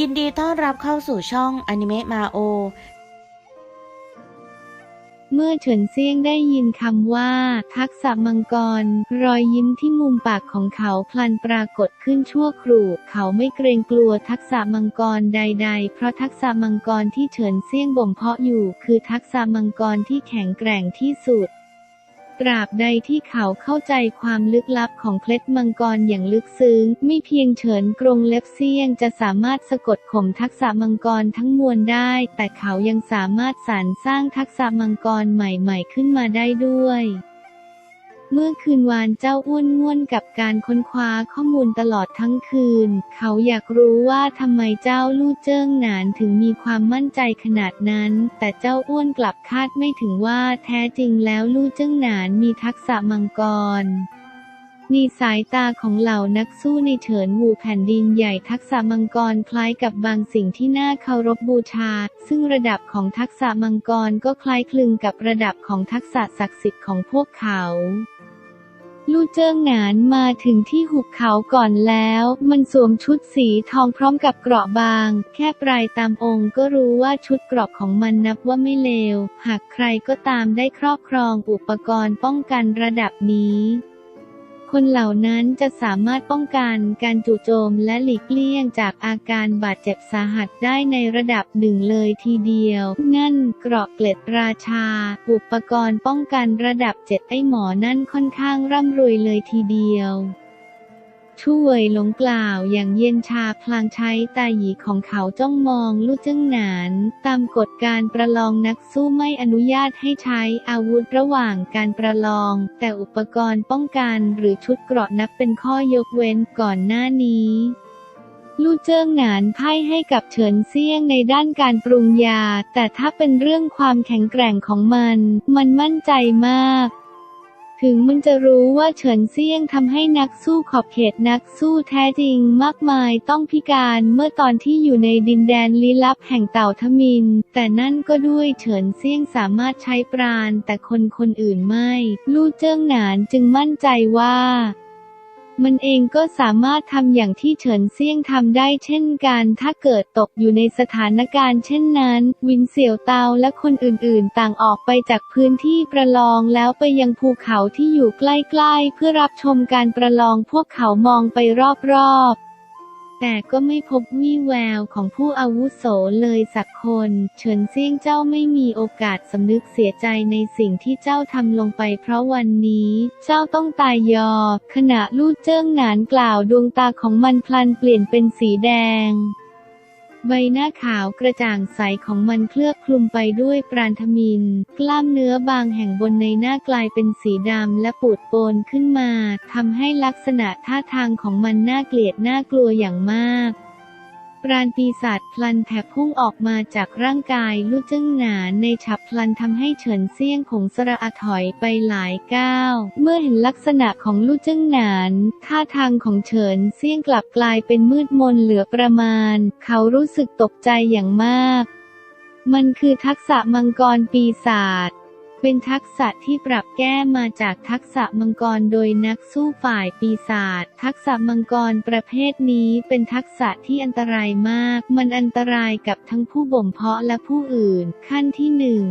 ยินดีต้อนรับเข้าสู่ช่องอนิเมะมาโอ เมื่อเฉินเซียงได้ยินคำว่า ทักษะมังกร รอยยิ้มที่มุมปากของเขาพลันปรากฏขึ้นชั่วครู่ เขาไม่เกรงกลัวทักษะมังกรใด ๆ เพราะทักษะมังกรที่เฉินเซียงบ่มเพาะอยู่ คือทักษะมังกรที่แข็งแกร่งที่สุด ตราบใดที่เขาเข้าใจความลึกลับของเคล็ดมังกรอย่างลึกซึ้ง ไม่เพียงเฉินกรงเล็บเซียงจะสามารถสะกดข่มทักษะมังกรทั้งมวลได้ แต่เขายังสามารถสารสร้างทักษะมังกรใหม่ ๆ ขึ้นมาได้ด้วย เมื่อคืนวานเจ้าอ้วนง่วนกับการค้นคว้าข้อมูลตลอดทั้งคืน เขาอยากรู้ว่าทำไมเจ้าลู่เจิ้งหนานถึงมีความมั่นใจขนาดนั้น แต่เจ้าอ้วนกลับคาดไม่ถึงว่าแท้จริงแล้วลู่เจิ้งหนานมีทักษะมังกรในสายตาของเหล่านักสู้ในเฉินหูแผ่นดินใหญ่ทักษะมังกรคล้ายกับบางสิ่งที่น่าเคารพบูชา ซึ่งระดับของทักษะมังกรก็คล้ายคลึงกับระดับของทักษะศักดิ์สิทธิ์ของพวกเขา ลู่เจิ้งหนานมาถึงที่หุบเขาก่อนแล้ว มันสวมชุดสีทองพร้อมกับเกราะบาง แค่ปลายตามองค์ก็รู้ว่าชุดเกราะของมันนับว่าไม่เลว หากใครก็ตามได้ครอบครองอุปกรณ์ป้องกันระดับนี้ คนเหล่านั้นจะสามารถป้องกันการจู่โจมและหลีกเลี่ยงจากอาการบาดเจ็บสาหัสได้ในระดับหนึ่งเลยทีเดียว งั้นเกราะเกล็ดราชา อุปกรณ์ป้องกันระดับเจ็ดไอหมอนั่นค่อนข้างร่ำรวยเลยทีเดียว ช่วยหลงกล่าวอย่างเย็นชาพลางใช้ตาหยีของเขาจ้องมองลู่จึ้งหนาน ตามกฎการประลองนักสู้ไม่อนุญาตให้ใช้อาวุธระหว่างการประลอง แต่อุปกรณ์ป้องกันหรือชุดเกราะนับเป็นข้อยกเว้นก่อนหน้านี้ลู่เจิ้งหนานไพ่ให้กับเฉินเซี่ยงในด้านการปรุงยา แต่ถ้าเป็นเรื่องความแข็งแกร่งของมัน มันมั่นใจมาก ถึงมันจะรู้ว่าเฉินเซี่ยงทำให้นักสู้ขอบเขตนักสู้แท้จริงมากมายต้องพิการเมื่อตอนที่อยู่ในดินแดนลี้ลับแห่งเต่าทมิน แต่นั่นก็ด้วยเฉินเซี่ยงสามารถใช้ปราณแต่คนคนอื่นไม่ ลู่เจิ้งหนานจึงมั่นใจว่า มันเองก็สามารถทำอย่างที่เฉินเซี่ยงทำได้เช่นกัน ถ้าเกิดตกอยู่ในสถานการณ์เช่นนั้น วินเสี่ยวเตาและคนอื่นๆ ต่างออกไปจากพื้นที่ประลองแล้วไปยังภูเขาที่อยู่ใกล้ๆ เพื่อรับชมการประลองพวกเขามองไปรอบๆ แต่ก็ไม่พบวี่แววของผู้อาวุโสเลยสักคน เฉินเซี่ยงเจ้าไม่มีโอกาสสำนึกเสียใจในสิ่งที่เจ้าทำลงไป เพราะวันนี้ เจ้าต้องตายยอ ขณะลู่เจิ้งหนานกล่าวดวงตาของมันพลันเปลี่ยนเป็นสีแดง ใบหน้าขาวกระจ่างใสของมันเคลือบคลุมไปด้วยปราณทมิน กล้ามเนื้อบางแห่งบนในหน้ากลายเป็นสีดำและปูดโปนขึ้นมาทำให้ลักษณะท่าทางของมันน่าเกลียดน่ากลัวอย่างมาก ปราณปีศาจพลันแผ่พุ่งออกมาจากร่างกายลู่จึ้งหนานในฉับพลันทำให้เฉินเซี่ยงผงสระอาถอยไปหลายก้าว เมื่อเห็นลักษณะของลู่จึ้งหนานท่าทางของเฉินเซี่ยงกลับกลายเป็นมืดมนเหลือประมาณ เขารู้สึกตกใจอย่างมาก มันคือทักษะมังกรปีศาจ เป็นทักษะที่ปรับแก้มาจากทักษะมังกรโดยนักสู้ฝ่ายปีศาจ ทักษะมังกรประเภทนี้เป็นทักษะที่อันตรายมาก มันอันตรายกับทั้งผู้บ่มเพาะและผู้อื่น ขั้นที่หนึ่ง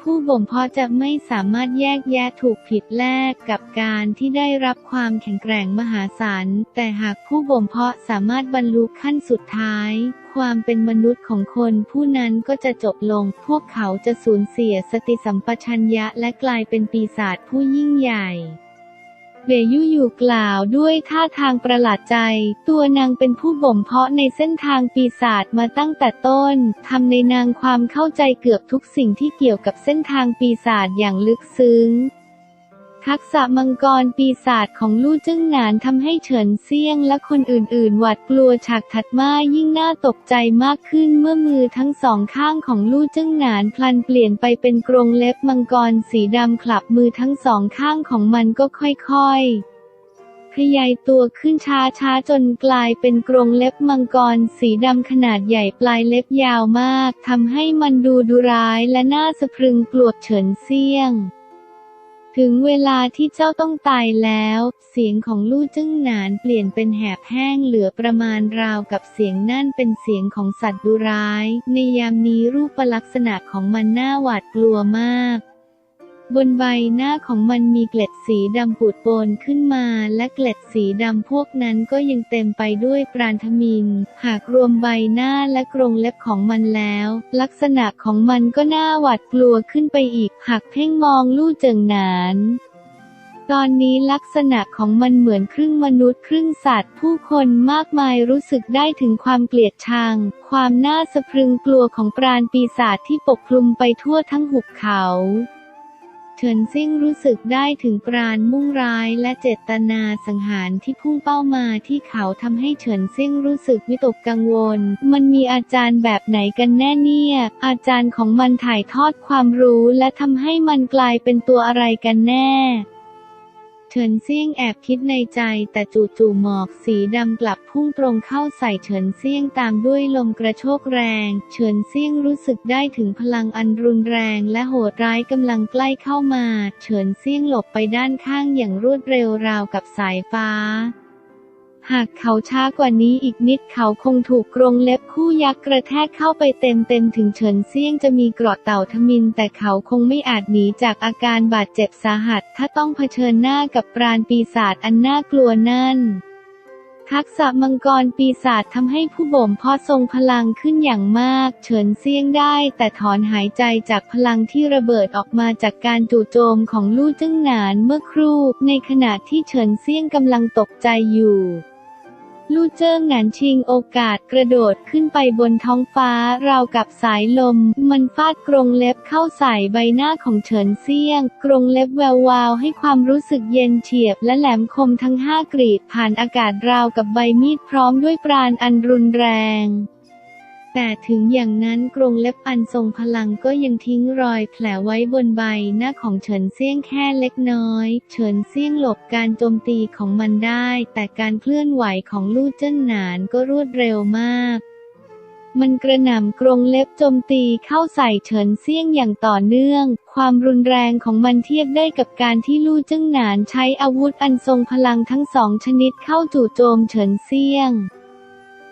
ผู้บ่มเพาะจะไม่สามารถแยกแยะถูกผิดแลกกับการที่ได้รับความแข็งแกร่งมหาศาล แต่หากผู้บ่มเพาะสามารถบรรลุขั้นสุดท้าย ความเป็นมนุษย์ของคนผู้นั้นก็จะจบลง พวกเขาจะสูญเสียสติสัมปชัญญะและกลายเป็นปีศาจผู้ยิ่งใหญ่ เบยุอยู่กล่าวด้วยท่าทางประหลาดใจ ตัวนางเป็นผู้บ่มเพาะในเส้นทางปีศาจมาตั้งแต่ต้น ทำในนางความเข้าใจเกือบทุกสิ่งที่เกี่ยวกับเส้นทางปีศาจอย่างลึกซึ้ง ทักษะมังกรปีศาจของลู่จึ้งหนานทำให้เฉินเซียงและคนอื่นๆ หวาดกลัวฉากถัดมายิ่งน่าตกใจมากขึ้นเมื่อมือทั้งสองข้างของลู่จึ้งหนานพลันเปลี่ยนไปเป็นกรงเล็บมังกรสีดำคลับมือทั้งสองข้างของมันก็ค่อยๆขยายตัวขึ้นช้าๆจนกลายเป็นกรงเล็บมังกรสีดำขนาดใหญ่ปลายเล็บยาวมากทำให้มันดูดุร้ายและน่าสะพรึงกลัวเฉินเซี่ยง ถึงเวลาที่เจ้าต้องตายแล้ว เสียงของลู่จึ้งหนานเปลี่ยนเป็นแหบแห้งเหลือประมาณราวกับเสียงนั่นเป็นเสียงของสัตว์ดุร้าย ในยามนี้รูปลักษณะของมันน่าหวาดกลัวมาก บนใบหน้าของมันมีเกล็ดสีดำปูดโปนขึ้นมา และเกล็ดสีดำพวกนั้นก็ยังเต็มไปด้วยปราณทมิน หากรวมใบหน้าและกรงเล็บของมันแล้ว ลักษณะของมันก็น่าหวาดกลัวขึ้นไปอีก หากเพ่งมองลู่เจิงหนานตอนนี้ลักษณะของมันเหมือนครึ่งมนุษย์ครึ่งสัตว์ ผู้คนมากมายรู้สึกได้ถึงความเกลียดชัง ความน่าสะพรึงกลัวของปราณปีศาจที่ปกคลุมไปทั่วทั้งหุบเขา เฉินซิ่งรู้สึกได้ถึงปราณมุ่งร้ายและเจตนาสังหารที่พุ่งเป้ามาที่เขาทำให้เฉินซิ่งรู้สึกวิตกกังวล มันมีอาจารย์แบบไหนกันแน่เนี่ย อาจารย์ของมันถ่ายทอดความรู้และทำให้มันกลายเป็นตัวอะไรกันแน่ เฉินเซี่ยงแอบคิดในใจแต่จู่ๆหมอกสีดำกลับพุ่งตรงเข้าใส่เฉินเซี่ยงตามด้วยลมกระโชกแรง เฉินเซี่ยงรู้สึกได้ถึงพลังอันรุนแรงและโหดร้ายกำลังใกล้เข้ามา เฉินเซี่ยงหลบไปด้านข้างอย่างรวดเร็วราวกับสายฟ้า หากเขาช้ากว่านี้อีกนิดเขาคงถูกกรงเล็บคู่ยักษ์กระแทกเข้าไปเต็มๆถึงเฉินเซี่ยงจะมีเกราะเต่าทมิน แต่เขาคงไม่อาจหนีจากอาการบาดเจ็บสาหัส ถ้าต้องเผชิญหน้ากับปราณปีศาจอันน่ากลัวนั่นทักษะมังกรปีศาจทำให้ผู้บ่มเพาะทรงพลังขึ้นอย่างมาก เฉินเซี่ยงได้ แต่ถอนหายใจจากพลังที่ระเบิดออกมาจากการจู่โจมของลู่จึ้งหนานเมื่อครู่ ในขณะที่เฉินเซี่ยงกำลังตกใจอยู่ ลู่เจิ้งหงานชิงโอกาสกระโดดขึ้นไปบนท้องฟ้าราวกับสายลม มันฟาดกรงเล็บเข้าใส่ใบหน้าของเฉินเซี่ยง กรงเล็บแวววาวให้ความรู้สึกเย็นเฉียบและแหลมคมทั้งห้ากรีดผ่านอากาศราวกับใบมีดพร้อมด้วยปราณอันรุนแรง แต่ถึงอย่างนั้นกรงเล็บอันทรงพลังก็ยังทิ้งรอยแผลไว้บนใบหน้าของเฉินเซี่ยงแค่เล็กน้อย เฉินเซี่ยงหลบการโจมตีของมันได้ แต่การเคลื่อนไหวของลู่เจิ้นหนานก็รวดเร็วมากมันกระหน่ำกรงเล็บโจมตีเข้าใส่เฉินเซี่ยงอย่างต่อเนื่อง ความรุนแรงของมันเทียบได้กับการที่ลู่เจิ้งหนานใช้อาวุธอันทรงพลังทั้งสองชนิดเข้าจู่โจมเฉินเซี่ยง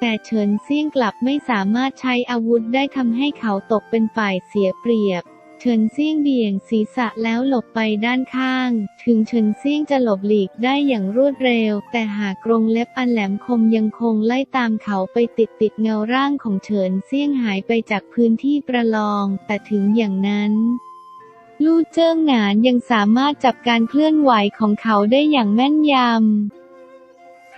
แต่เฉินเซี่ยงกลับไม่สามารถใช้อาวุธได้ทำให้เขาตกเป็นฝ่ายเสียเปรียบ เฉินเซี่ยงเบี่ยงศีรษะแล้วหลบไปด้านข้าง ถึงเฉินเซี่ยงจะหลบหลีกได้อย่างรวดเร็ว แต่หากกรงเล็บอันแหลมคมยังคงไล่ตามเขาไปติดติดเงาร่างของเฉินเซี่ยงหายไปจากพื้นที่ประลอง แต่ถึงอย่างนั้นลู่เจิ้งหนานยังสามารถจับการเคลื่อนไหวของเขาได้อย่างแม่นยำ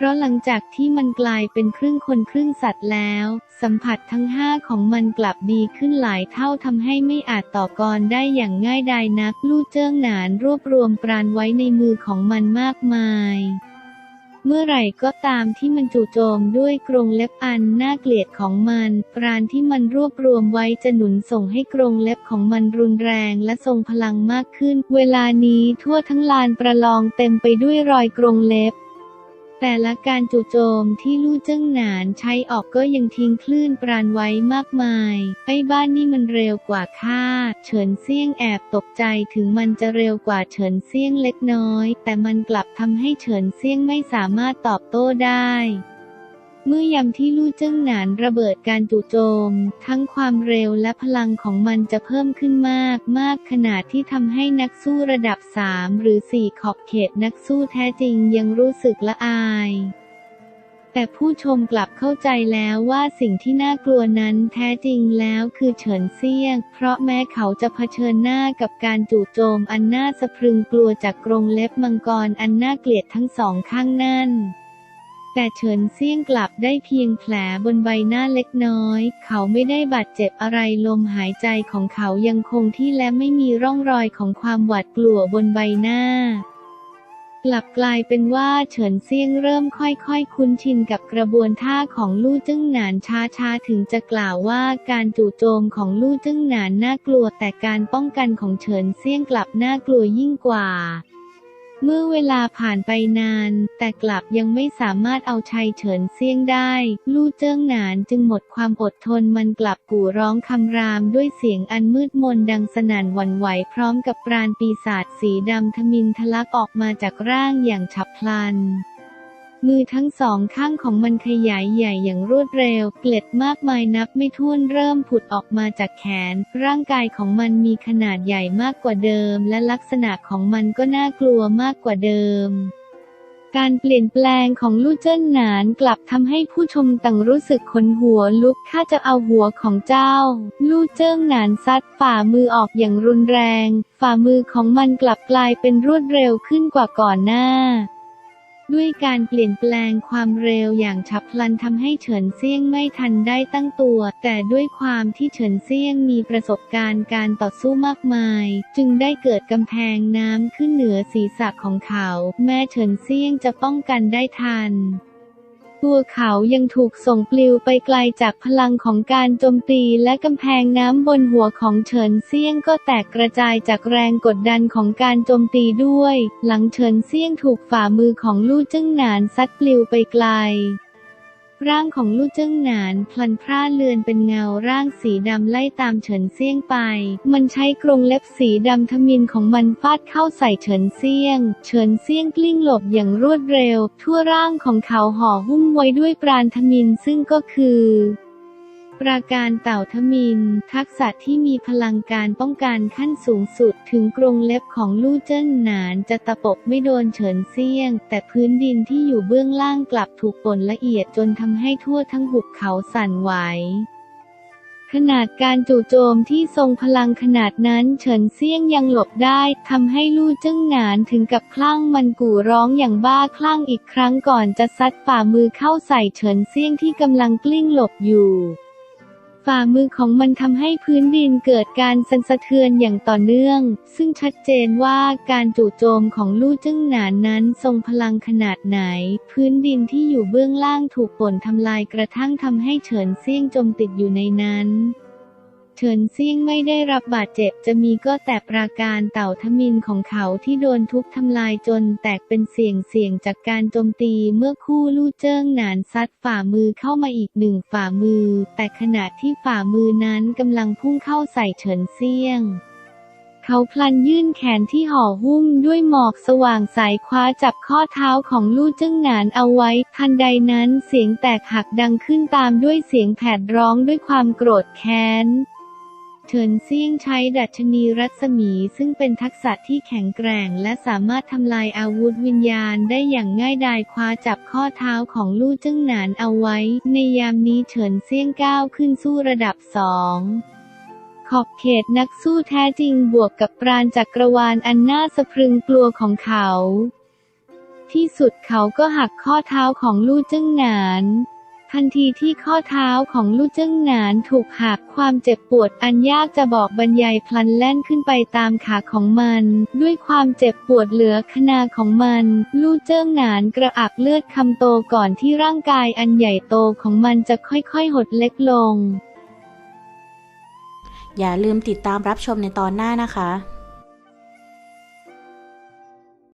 พราะหลังจากที่มันกลายเป็นครึ่งคนครึ่งสัตว์แล้ว สัมผัสทั้งห้าของมันกลับดีขึ้นหลายเท่าทำให้ไม่อาจต่อกรได้อย่างง่ายดายนักลู่เจิ้งหนานรวบรวมปราณไว้ในมือของมันมากมาย เมื่อไหร่ก็ตามที่มันจู่โจมด้วยกรงเล็บอันน่าเกลียดของมัน ปราณที่มันรวบรวมไว้จะหนุนส่งให้กรงเล็บของมันรุนแรงและทรงพลังมากขึ้น เวลานี้ทั่วทั้งลานประลองเต็มไปด้วยรอยกรงเล็บ แต่ละการจู่โจมที่ลู่เจิ้งหนานใช้ออกก็ยังทิ้งคลื่นปราณไว้มากมาย ไอ้บ้านนี่มันเร็วกว่าคาดเฉินเซี่ยงแอบตกใจถึงมันจะเร็วกว่าเฉินเซี่ยงเล็กน้อย แต่มันกลับทำให้เฉินเซี่ยงไม่สามารถตอบโต้ได้ เมื่อยามที่ลู่เจิ้งหนานระเบิดการจู่โจม ทั้งความเร็วและพลังของมันจะเพิ่มขึ้นมาก มากขนาดที่ทำให้นักสู้ระดับ 3 หรือ 4 ขอบเขตนักสู้แท้จริงยังรู้สึกละอายแต่ผู้ชมกลับเข้าใจแล้วว่าสิ่งที่น่ากลัวนั้นแท้จริงแล้วคือเฉินเซี่ยง เพราะแม้เขาจะเผชิญหน้ากับการจู่โจมอันน่าสะพรึงกลัวจากกรงเล็บมังกรอันน่าเกลียดทั้งสองข้างนั่น แต่เฉินเซี่ยงกลับได้เพียงแผลบนใบหน้าเล็กน้อย เขาไม่ได้บาดเจ็บอะไรลมหายใจของเขายังคงที่และไม่มีร่องรอยของความหวาดกลัวบนใบหน้ากลับกลายเป็นว่าเฉินเซี่ยงเริ่มค่อยๆคุ้นชินกับกระบวนท่าของลู่จึ้งหนานช้าๆถึงจะกล่าวว่าการจู่โจมของลู่จึ้งหนานน่ากลัวแต่การป้องกันของเฉินเซี่ยงกลับน่ากลัวยิ่งกว่า เมื่อเวลาผ่านไปนาน แต่กลับยังไม่สามารถเอาชัยเฉินเซี่ยงได้ ลู่เจิ้งหนานจึงหมดความอดทนมันกลับกู่ร้องคำรามด้วยเสียงอันมืดมนดังสนั่นหวั่นไหวพร้อมกับปราณปีศาจสีดำทมินทะลักออกมาจากร่างอย่างฉับพลัน มือทั้งสองข้างของมันขยายใหญ่อย่างรวดเร็ว เกล็ดมากมายนับไม่ถ้วนเริ่มผุดออกมาจากแขน ร่างกายของมันมีขนาดใหญ่มากกว่าเดิม และลักษณะของมันก็น่ากลัวมากกว่าเดิมการเปลี่ยนแปลงของลู่เจิ้นหนานกลับทำให้ผู้ชมต่างรู้สึกขนหัวลุกข้าจะเอาหัวของเจ้า ลู่เจิ้งหนานซัดฝ่ามือออกอย่างรุนแรง ฝ่ามือของมันกลับกลายเป็นรวดเร็วขึ้นกว่าก่อนหน้า ด้วยการเปลี่ยนแปลงความเร็วอย่างฉับพลันทำให้เฉินเซี่ยงไม่ทันได้ตั้งตัว แต่ด้วยความที่เฉินเซี่ยงมีประสบการณ์การต่อสู้มากมาย จึงได้เกิดกำแพงน้ำขึ้นเหนือศีรษะของเขา แม้เฉินเซี่ยงจะป้องกันได้ทัน ตัวเขายังถูกส่งปลิวไปไกลจากพลังของการโจมตีและกำแพงน้ำบนหัวของเฉินเซียงก็แตกกระจายจากแรงกดดันของการโจมตีด้วย หลังเฉินเซียงถูกฝ่ามือของลู่จึ้งหนานซัดปลิวไปไกล ร่างของลู่เจิ้งหนานพลันพร่าเลือนเป็นเงาร่างสีดำไล่ตามเฉินเซี่ยงไป มันใช้กรงเล็บสีดำทมินของมันฟาดเข้าใส่เฉินเซี่ยง เฉินเซี่ยงกลิ้งหลบอย่างรวดเร็ว ทั่วร่างของเขาห่อหุ้มไว้ด้วยปราณทมินซึ่งก็คือ ปราการเต่าทมิน ทักษะที่มีพลังการป้องกันขั้นสูงสุด ถึงกรงเล็บของลู่เจิ้นหนานจะตะปบไม่โดนเฉินเซี่ยง แต่พื้นดินที่อยู่เบื้องล่างกลับถูกป่นละเอียดจนทำให้ทั่วทั้งหุบเขาสั่นไหวขนาดการจู่โจมที่ทรงพลังขนาดนั้นเฉินเซี่ยงยังหลบได้ทำให้ลู่เจิ้งหนานถึงกับคลั่งมันกู่ร้องอย่างบ้าคลั่งอีกครั้งก่อนจะซัดฝ่ามือเข้าใส่เฉินเซี่ยงที่กำลังกลิ้งหลบอยู่ ฝ่ามือของมันทำให้พื้นดินเกิดการสั่นสะเทือนอย่างต่อเนื่อง ซึ่งชัดเจนว่าการจู่โจมของลู่จึ้งหนานนั้นทรงพลังขนาดไหน พื้นดินที่อยู่เบื้องล่างถูกป่นทำลายกระทั่งทำให้เฉินเซี่ยงจมติดอยู่ในนั้น เฉินเซี่ยงไม่ได้รับบาดเจ็บจะมีก็แต่ปราการเต่าทมินของเขาที่โดนทุบทำลายจนแตกเป็นเสี่ยงเสี่ยงจากการโจมตีเมื่อคู่ลู่เจิ้งหนานซัดฝ่ามือเข้ามาอีกหนึ่งฝ่ามือ แต่ขณะที่ฝ่ามือนั้นกำลังพุ่งเข้าใส่เฉินเซี่ยงเขาพลันยื่นแขนที่ห่อหุ้มด้วยหมอกสว่างใสคว้าจับข้อเท้าของลู่จึ้งหนานเอาไว้ ทันใดนั้นเสียงแตกหักดังขึ้นตามด้วยเสียงแผดร้องด้วยความโกรธแค้น เฉินเซี่ยงใช้ดัชนีรัศมีซึ่งเป็นทักษะที่แข็งแกร่ง และสามารถทำลายอาวุธวิญญาณได้อย่างง่ายดายคว้าจับข้อเท้าของลู่จึ้งหนานเอาไว้ ในยามนี้เฉินเซี่ยงก้าวขึ้นสู้ระดับสองขอบเขตนักสู้แท้จริงบวกกับปราณจักรวาลอันน่าสะพรึงกลัวของเขา ที่สุดเขาก็หักข้อเท้าของลู่จึ้งหนาน ทันทีที่ข้อเท้าของลู่เจิ้งหนานถูกหักความเจ็บปวดอันยากจะบอกบรรยายพลันแล่นขึ้นไปตามขาของมัน ด้วยความเจ็บปวดเหลือขนาของมัน ลู่เจิ้งหนานกระอักเลือดคำโตก่อนที่ร่างกายอันใหญ่โตของมันจะค่อยๆหดเล็กลง อย่าลืมติดตามรับชมในตอนหน้านะคะ